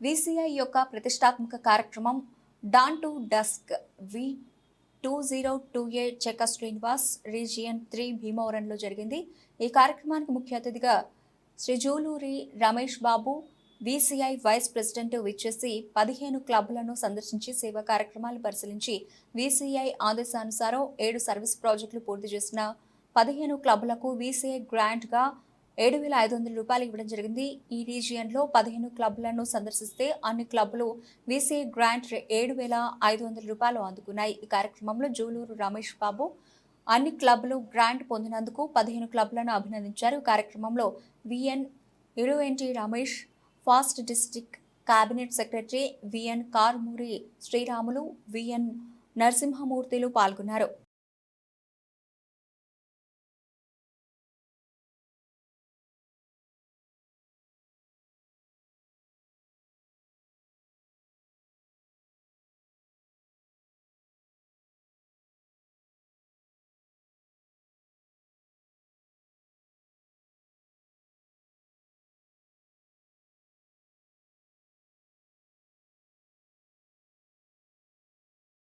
VCI యొక్క ప్రతిష్టాత్మక కార్యక్రమం dawn to dusk V two zero two A చెక్క శ్రీనివాస్ రీజియన్ త్రీ భీమవరంలో జరిగింది. ఈ కార్యక్రమానికి ముఖ్య అతిథిగా Shri Juluri Ramesh Babu VCI vice president విచ్చేసి పదిహేను క్లబ్లను సందర్శించి సేవా కార్యక్రమాలు పరిశీలించి విసిఐ ఆదేశానుసారం ఏడు సర్వీస్ ప్రాజెక్టులు పూర్తి చేసిన పదిహేను క్లబ్లకు విసిఐ గ్రాంట్గా ఏడు వేల ఐదు వందల రూపాయలు ఇవ్వడం జరిగింది. ఈ రీజియన్లో పదిహేను క్లబ్లను సందర్శిస్తే అన్ని క్లబ్లు వీసీ గ్రాంట్ ఏడు వేల ఐదు వందల రూపాయలు అందుకున్నాయి. ఈ కార్యక్రమంలో జూలూరు రమేష్ బాబు అన్ని క్లబ్లు గ్రాంట్ పొందినందుకు పదిహేను క్లబ్లను అభినందించారు. కార్యక్రమంలో VN Iruventi Ramesh past district cabinet secretary VN Karmuri Sriramulu VN నరసింహమూర్తిలు పాల్గొన్నారు.